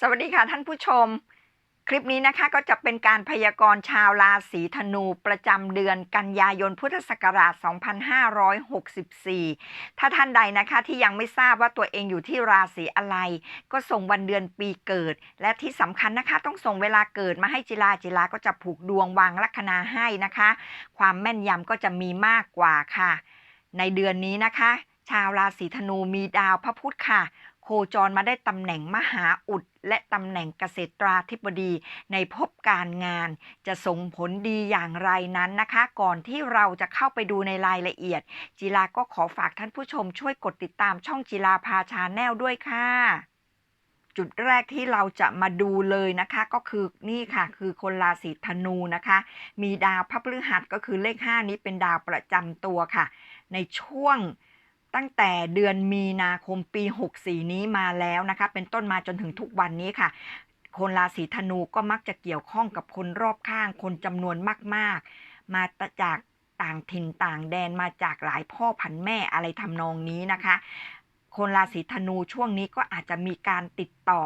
สวัสดีค่ะท่านผู้ชม คลิปนี้นะคะก็จะเป็นการพยากรณ์ชาวราศีธนูประจำเดือนกันยายนพุทธศักราช 2564 ถ้าท่านใดนะคะที่ยังไม่ทราบว่าตัวเองอยู่ที่ราศีอะไร ก็ส่งวันเดือนปีเกิด และที่สำคัญนะคะต้องส่งเวลาเกิดมาให้จิลาจิลาก็จะผูกดวงวางลัคนาให้นะคะ ความแม่นยำก็จะมีมากกว่าค่ะ ในเดือนนี้นะคะ ชาวราศีธนูมีดาวพระพุธค่ะ โคจรมาได้ตำแหน่งมหาอุด และตำแหน่งเกษตราธิบดีในภพการงาน จะส่งผลดีอย่างไรนั้นนะคะ ก่อนที่เราจะเข้าไปดูในรายละเอียดจิลาก็ขอฝากท่านผู้ชมช่วยกดติดตามช่องจิลาพาชาแนลด้วยค่ะจุดแรกที่เราจะมาดูเลยนะคะก็คือนี่ค่ะ คือคนราศีธนูนะคะ มีดาวพระพฤหัสก็คือเลข 5 นี้เป็นดาวประจำตัวค่ะ ในช่วง ตั้งแต่เดือนมีนาคมปี 64 นี้มาแล้วนะคะเป็นต้นมาจนถึงทุกวันนี้ค่ะ คนราศีธนูก็มักจะเกี่ยวข้องกับคนรอบข้าง คนจำนวนมาก ๆ มาจากต่างถิ่นต่างแดนมาจากหลายพ่อพันแม่อะไรทำนองนี้นะคะ คนราศีธนูช่วงนี้ก็อาจจะมีการติดต่อ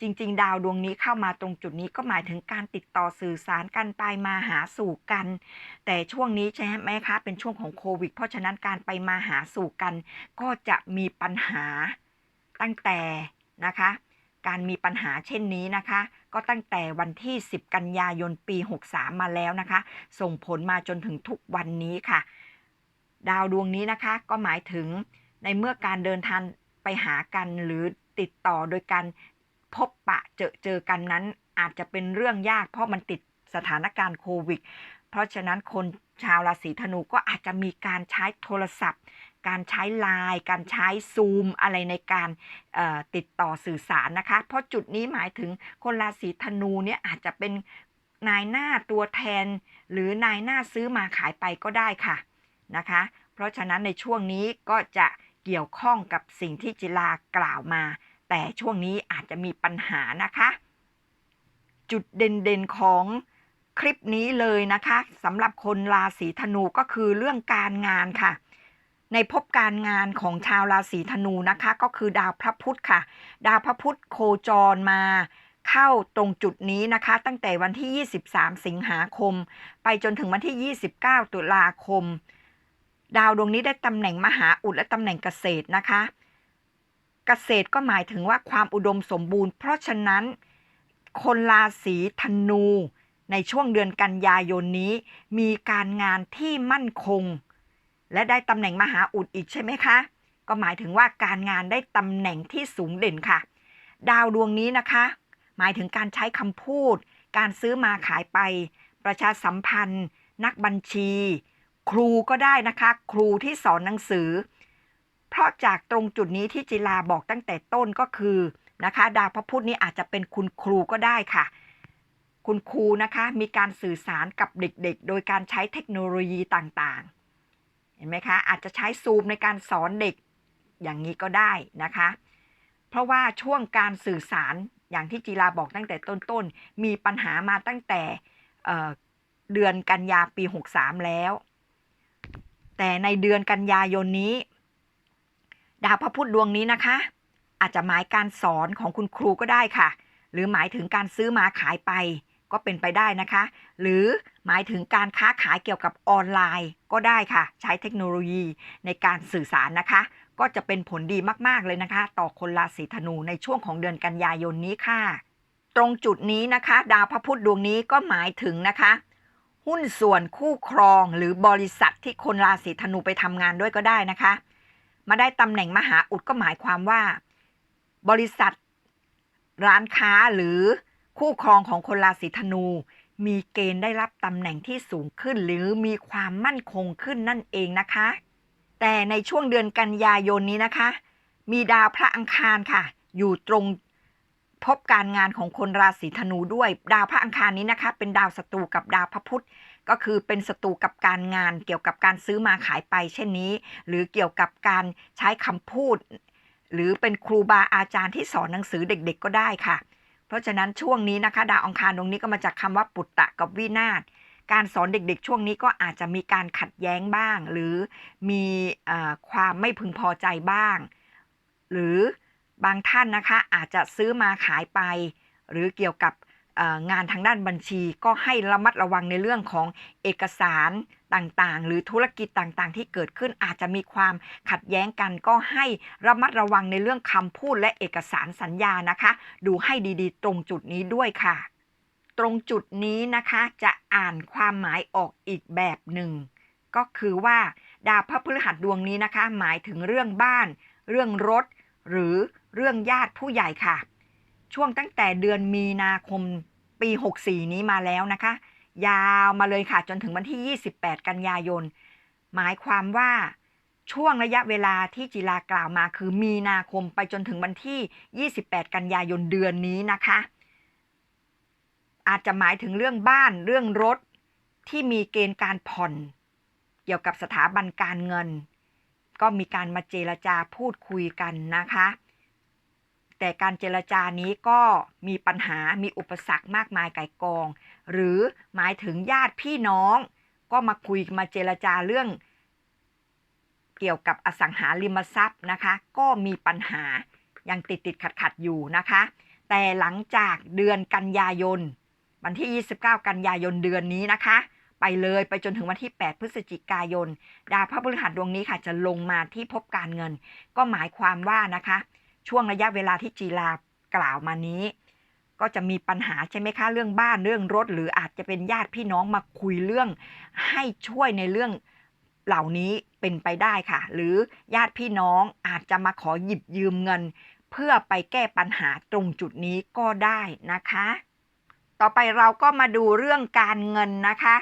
จริง ๆ ดาวดวงนี้เข้ามาตรงจุดนี้ก็หมายถึงการติดต่อสื่อสารกันไปมาหาสู่กัน แต่ช่วงนี้ใช่ไหมคะเป็นช่วงของโควิด เพราะฉะนั้นการไปมาหาสู่กัน ก็จะมีปัญหาตั้งแต่นะคะ การมีปัญหาเช่นนี้นะคะ ก็ตั้งแต่วันที่ 10 กันยายนปี 63 มาแล้วนะคะ ส่งผลมาจนถึงทุกวันนี้ค่ะ ดาวดวงนี้นะคะก็หมายถึง ในเมื่อการเดินทางไปหากันหรือติดต่อโดยการพบปะเจอเจอกันนั้น อาจจะเป็นเรื่องยากเพราะมันติดสถานการณ์โควิด เพราะฉะนั้นคนชาวราศีธนูก็อาจจะมีการใช้โทรศัพท์ การใช้ไลน์การใช้ซูมอะไรในการติดต่อสื่อสารนะคะ เพราะจุดนี้หมายถึงคนราศีธนูเนี่ยอาจจะเป็นนายหน้าตัวแทน หรือนายหน้าซื้อมาขายไปก็ได้ค่ะนะคะ เพราะฉะนั้นในช่วงนี้ก็จะ เกี่ยวข้องกับสิ่งที่จิลากล่าวมา แต่ช่วงนี้อาจจะมีปัญหานะคะ จุดเด่นๆของคลิปนี้เลยนะคะสำหรับคนราศีธนูก็คือเรื่องการงานค่ะ ในภพการงานของชาวราศีธนูนะคะ ก็คือดาวพระพุธค่ะ ดาวพระพุธโคจรมาเข้าตรงจุดนี้นะคะ ตั้งแต่วันที่ 23 สิงหาคม ไปจนถึงวันที่ 29 ตุลาคม ดาวดวงนี้ได้ตำแหน่งมหาอุดและตำแหน่งเกษตรนะคะ เกษตรก็หมายถึงว่าความอุดมสมบูรณ์ เพราะฉะนั้น คนราศีธนูในช่วงเดือนกันยายนนี้ มีการงานที่มั่นคง และได้ตำแหน่งมหาอุดอีกใช่ไหมคะ ก็หมายถึงว่าการงานได้ตำแหน่งที่สูงเด่นค่ะ ดาวดวงนี้นะคะ หมายถึงการใช้คำพูด การซื้อมาขายไป ประชาสัมพันธ์ นักบัญชี ครูก็ได้นะคะ ครูที่สอนหนังสือ เพราะจากตรงจุดนี้ที่จิลาบอกตั้งแต่ต้นก็คือนะคะ ดาวพระพุธนี้อาจจะเป็นคุณครูก็ได้ค่ะ คุณครูนะคะมีการสื่อสารกับเด็กๆ โดยการใช้เทคโนโลยีต่างๆ เห็นไหมคะ อาจจะใช้ซูมในการสอนเด็กอย่างนี้ก็ได้นะคะ เพราะว่าช่วงการสื่อสารอย่างที่จีราบอกตั้งแต่ต้นๆ มีปัญหามาตั้งแต่เเดือนกันยาปี 63 แล้ว แต่ในเดือนกันยายนนี้ ดาวพระพุธดวงนี้นะคะ อาจจะหมายการสอนของคุณครูก็ได้ค่ะ หรือหมายถึงการซื้อมาขายไปก็เป็นไปได้นะคะ หรือหมายถึงการค้าขายเกี่ยวกับออนไลน์ก็ได้ค่ะ ใช้เทคโนโลยีในการสื่อสารนะคะ ก็จะเป็นผลดีมาก ๆ เลยนะคะ ต่อคนราศีธนูในช่วงของเดือนกันยายนนี้ค่ะ ตรงจุดนี้นะคะ ดาวพระพุธดวงนี้ก็หมายถึงนะคะ หุ้นส่วนคู่ครองหรือบริษัทที่คนราศีธนูไปทำงานด้วยก็ได้นะคะ มาได้ตำแหน่งมหาอุดก็หมายความว่า บริษัท ร้านค้าหรือคู่ครองของคนราศีธนู มีเกณฑ์ได้รับตำแหน่งที่สูงขึ้น หรือมีความมั่นคงขึ้นนั่นเองนะคะ แต่ในช่วงเดือนกันยายนนี้นะคะ มีดาวพระอังคารค่ะ อยู่ตรง พบการงานของคนราศีธนูด้วยดาวพระอังคารนี้นะคะ เป็นดาวศัตรูกับดาวพระพุธก็คือเป็นศัตรูกับการงานเกี่ยวกับการซื้อมาขายไป เช่นนี้ หรือเกี่ยวกับการใช้คำพูด หรือเป็นครูบาอาจารย์ที่สอนหนังสือเด็กๆก็ได้ค่ะ เพราะฉะนั้นช่วงนี้นะคะ ดาวอังคารตรงนี้ก็มาจากคำว่าปุตตะกับวินาศการสอนเด็กๆ ช่วงนี้ก็อาจจะมีการขัดแย้งบ้าง หรือมีเอ่อความไม่พึงพอใจบ้าง หรือ บางท่านนะคะอาจจะซื้อมาขายไป หรือเกี่ยวกับงานทางด้านบัญชีก็ให้ระมัดระวังในเรื่องของเอกสารต่างๆ หรือธุรกิจต่างๆ ที่เกิดขึ้นอาจจะมีความขัดแย้งกัน ก็ให้ระมัดระวังในเรื่องคำพูดและเอกสารสัญญานะคะ ดูให้ดีๆ ตรงจุดนี้ด้วยค่ะ ตรงจุดนี้นะคะจะอ่านความหมายออกอีกแบบหนึ่ง ก็คือว่าดาวพระพฤหัสดวงนี้นะคะ หมายถึงเรื่องบ้าน เรื่องรถ หรือ เรื่องญาติผู้ใหญ่ค่ะ ช่วงตั้งแต่เดือนมีนาคมปี 64 นี้มาแล้วนะคะ ยาวมาเลยค่ะจนถึงวันที่ 28 กันยายน หมายความว่าช่วงระยะเวลาที่จิรากล่าวมาคือมีนาคมไปจนถึงวันที่ 28 กันยายนเดือนนี้นะคะ อาจจะหมายถึงเรื่องบ้านเรื่องรถที่มีเกณฑ์การผ่อน เกี่ยวกับสถาบันการเงิน ก็มีการมาเจรจาพูดคุยกันนะคะ แต่การเจรจานี้ก็มีปัญหามีอุปสรรคมากมายไก่กอง หรือหมายถึงญาติพี่น้อง ก็มาคุยมาเจรจาเรื่อง เกี่ยวกับอสังหาริมทรัพย์นะคะ ก็มีปัญหายังติดติดขัดขัดอยู่นะคะ แต่หลังจากเดือนกันยายน วันที่ 29 กันยายนเดือนนี้นะคะ ไปเลยไปจนถึงวันที่ 8 พฤศจิกายน ดาวพระพฤหัสดวงนี้ค่ะจะลงมาที่ภพการเงิน ก็หมายความว่านะคะ ช่วงระยะเวลาที่จีลากล่าวมานี้ ก็จะมีปัญหาใช่ไหมคะเรื่องบ้านเรื่องรถ หรืออาจจะเป็นญาติพี่น้องมาคุยเรื่อง ให้ช่วยในเรื่องเหล่านี้เป็นไปได้ค่ะ หรือญาติพี่น้องอาจจะมาขอหยิบยืมเงิน เพื่อไปแก้ปัญหาตรงจุดนี้ก็ได้นะคะ ต่อไปเราก็มาดูเรื่องการเงินนะคะ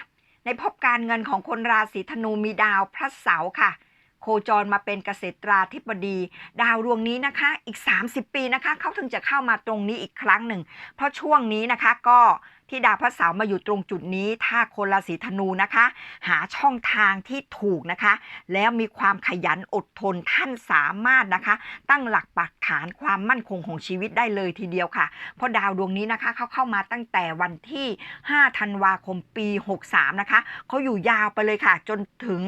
ในภพการเงินของคนราศีธนูมีดาวพระเสาร์ค่ะ โคจรมาเป็นเกษตราธิบดี ดาวดวงนี้นะคะอีก 30 ปีนะคะเขาถึงจะเข้ามาตรงนี้อีกครั้งหนึ่ง เพราะช่วงนี้นะคะก็ ที่ดาวพระเสาร์มาอยู่ตรงจุดนี้ถ้าคนราศีธนูนะคะ หาช่องทางที่ถูกนะคะ แล้วมีความขยันอดทนท่านสามารถนะคะ ตั้งหลักปักฐานความมั่นคงของชีวิตได้เลยทีเดียวค่ะ เพราะดาวดวงนี้นะคะเขาเข้ามาตั้งแต่วันที่ 5 ธันวาคมปี 63 นะคะเขาอยู่ยาวไปเลยค่ะ จนถึง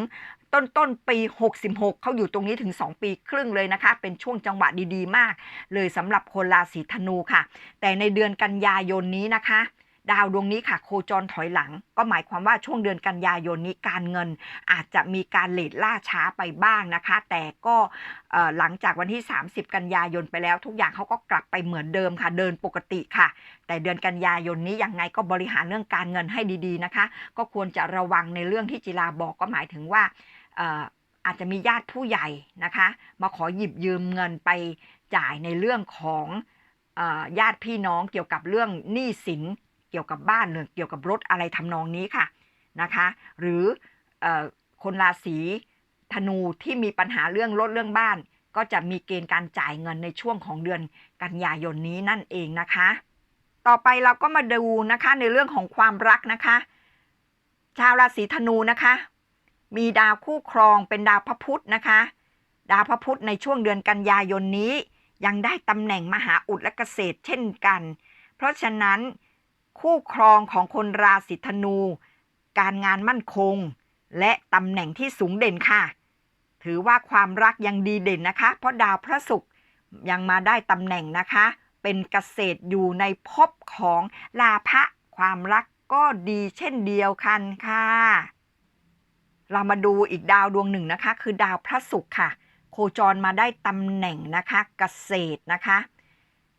ต้นต้นปี 66 เขาอยู่ตรงนี้ถึง 2 ปีครึ่งเลยนะคะ เป็นช่วงจังหวะดีๆ มาก เลยสำหรับคนราศีธนูค่ะ แต่ในเดือนกันยายนนี้นะคะ ดาวดวงนี้ค่ะ โคจรถอยหลัง ก็หมายความว่าช่วงเดือนกันยายนนี้การเงิน อาจจะมีการเลทล่าช้าไปบ้างนะคะ แต่ก็หลังจากวันที่ 30 กันยายนไปแล้ว ทุกอย่างเขาก็กลับไปเหมือนเดิมค่ะ เดินปกติค่ะ แต่เดือนกันยายนนี้ยังไงก็บริหารเรื่องการเงินให้ดีๆนะคะ ก็ควรจะระวังในเรื่องที่จิราบอกก็หมายถึงว่าอาจจะมีญาติผู้ใหญ่นะคะ มาขอหยิบยืมเงินไปจ่ายในเรื่องของญาติพี่น้องเกี่ยวกับเรื่องหนี้สิน เกี่ยวกับบ้านหรือเกี่ยวกับรถอะไรทำนองนี้ค่ะนะคะ หรืออคนราศีธนูที่มีปัญหาเรื่องรถเรื่องบ้าน ก็จะมีเกณฑ์การจ่ายเงินในช่วงของเดือนกันยายนนี้นั่นเองนะคะ ต่อไปเราก็มาดูนะคะในเรื่องของความรักนะคะ ชาวราศีธนูนะคะ มีดาวคู่ครองเป็นดาวพระพุธนะคะ ดาวพระพุธในช่วงเดือนกันยายนนี้ ยังได้ตำแหน่งมหาอุดและเกษตรเช่นกัน เพราะฉะนั้น คู่ครองของคนราศีธนู การงานมั่นคง และตำแหน่งที่สูงเด่นค่ะ ถือว่าความรักยังดีเด่นนะคะ เพราะดาวพระศุกร์ยังมาได้ตำแหน่งนะคะ เป็นเกษตรอยู่ในภพของลาภะความรักก็ดีเช่นเดียวกันค่ะ เรามาดูอีกดาวดวงหนึ่งนะคะ คือดาวพระศุกร์ค่ะ โคจรมาได้ตำแหน่งนะคะ เกษตรนะคะ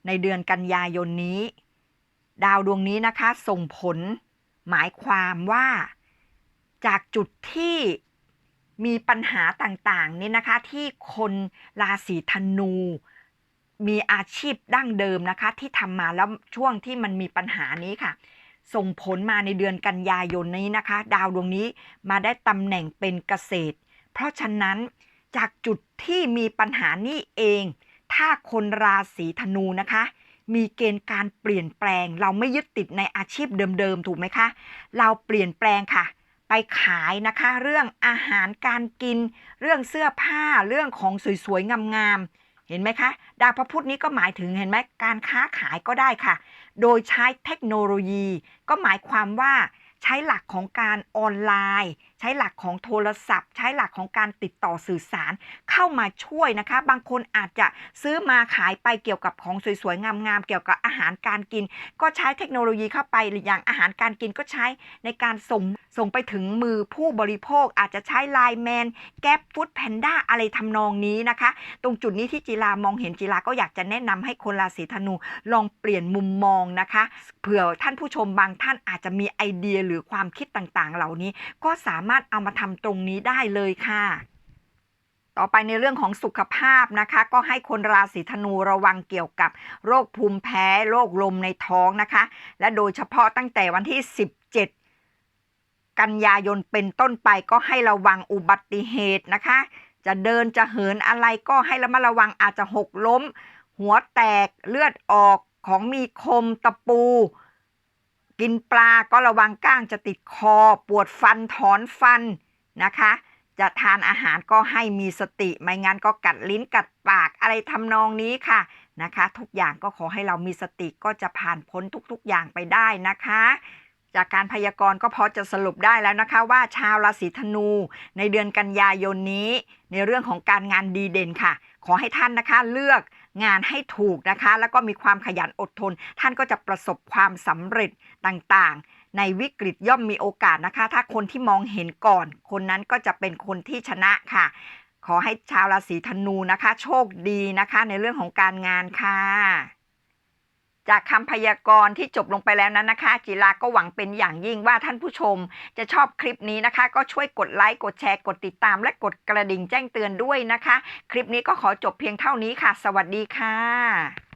ในเดือนกันยายนนี้ ดาวดวงนี้นะคะ ส่งผลหมายความว่า จากจุดที่มีปัญหาต่างๆนี่นะคะ ที่คนราศีธนู มีอาชีพดั้งเดิมนะคะ ที่ทำมาแล้วช่วงที่มันมีปัญหานี้ค่ะ ส่งผลมาในเดือนกันยายนนี้นะคะ ดาวดวงนี้มาได้ตำแหน่งเป็นเกษตร เพราะฉะนั้นจากจุดที่มีปัญหานี้เอง ถ้าคนราศีธนูนะคะ มีเกณฑ์การเปลี่ยนแปลง เราไม่ยึดติดในอาชีพเดิมๆถูกไหมคะ เราเปลี่ยนแปลงค่ะ ไปขายนะคะ เรื่องอาหารการกิน เรื่องเสื้อผ้าเรื่องของสวยๆงามๆเห็นไหมคะดาวพระพุธนี้ก็หมายถึงเห็นไหมการค้าขายก็ได้ค่ะ โดยใช้เทคโนโลยี ก็หมายความว่าใช้หลักของการออนไลน์ ใช้หลักของโทรศัพท์ ใช้หลักของการติดต่อสื่อสารเข้ามาช่วยนะคะ บางคนอาจจะซื้อมาขายไปเกี่ยวกับของสวยๆ งามๆ เกี่ยวกับอาหารการกิน ก็ใช้เทคโนโลยีเข้าไปหรืออย่างอาหารการกินก็ใช้ในการส่งส่งไปถึงมือผู้บริโภค อาจจะใช้ไลน์แมนแก๊ปฟู้ดแพนด้าอะไรทำนองนี้นะคะ ตรงจุดนี้ที่จิรามองเห็นจิราก็อยากจะแนะนำให้คนราศีธนูลองเปลี่ยนมุมมองนะคะเผื่อท่านผู้ชมบางท่านอาจจะมีไอเดียหรือความคิดต่างๆ เหล่านี้ก็สามารถเอามาทำตรงนี้ได้เลยค่ะ ต่อไปในเรื่องของสุขภาพนะคะ ก็ให้คนราศีธนูระวังเกี่ยวกับโรคภูมิแพ้โรคลมในท้องนะคะ และโดยเฉพาะตั้งแต่วันที่ 17กันยายนเป็นต้นไปก็ให้ระวังอุบัติเหตุนะคะ จะเดินจะเหินอะไรก็ให้ระมัดระวังอาจจะหกล้ม หัวแตกเลือดออกของมีคมตะปู กินปลาก็ระวังก้างจะติดคอ ปวดฟันถอนฟันนะคะ จะทานอาหารก็ให้มีสติ ไม่งั้นก็กัดลิ้นกัดปากอะไรทำนองนี้ค่ะนะคะ ทุกอย่างก็ขอให้เรามีสติก็จะผ่านพ้นทุกๆอย่างไปได้นะคะ จากการพยากรณ์ก็พอจะสรุปได้แล้วนะคะ ว่าชาวราศีธนูในเดือนกันยายนนี้ ในเรื่องของการงานดีเด่นค่ะ ขอให้ท่านนะคะเลือก งานให้ถูกนะคะ แล้วก็มีความขยันอดทน ท่านก็จะประสบความสำเร็จต่างๆ ในวิกฤตย่อมมีโอกาสนะคะ ถ้าคนที่มองเห็นก่อน คนนั้นก็จะเป็นคนที่ชนะค่ะ ขอให้ชาวราศีธนูนะคะ โชคดีนะคะ ในเรื่องของการงานค่ะ จากคำพยากรณ์ที่จบลงไปแล้วนั้นนะคะ จิลาก็หวังเป็นอย่างยิ่งว่าท่านผู้ชม จะชอบคลิปนี้นะคะ ก็ช่วยกดไลค์กดแชร์กดติดตาม และกดกระดิ่งแจ้งเตือนด้วยนะคะ คลิปนี้ก็ขอจบเพียงเท่านี้ค่ะ สวัสดีค่ะ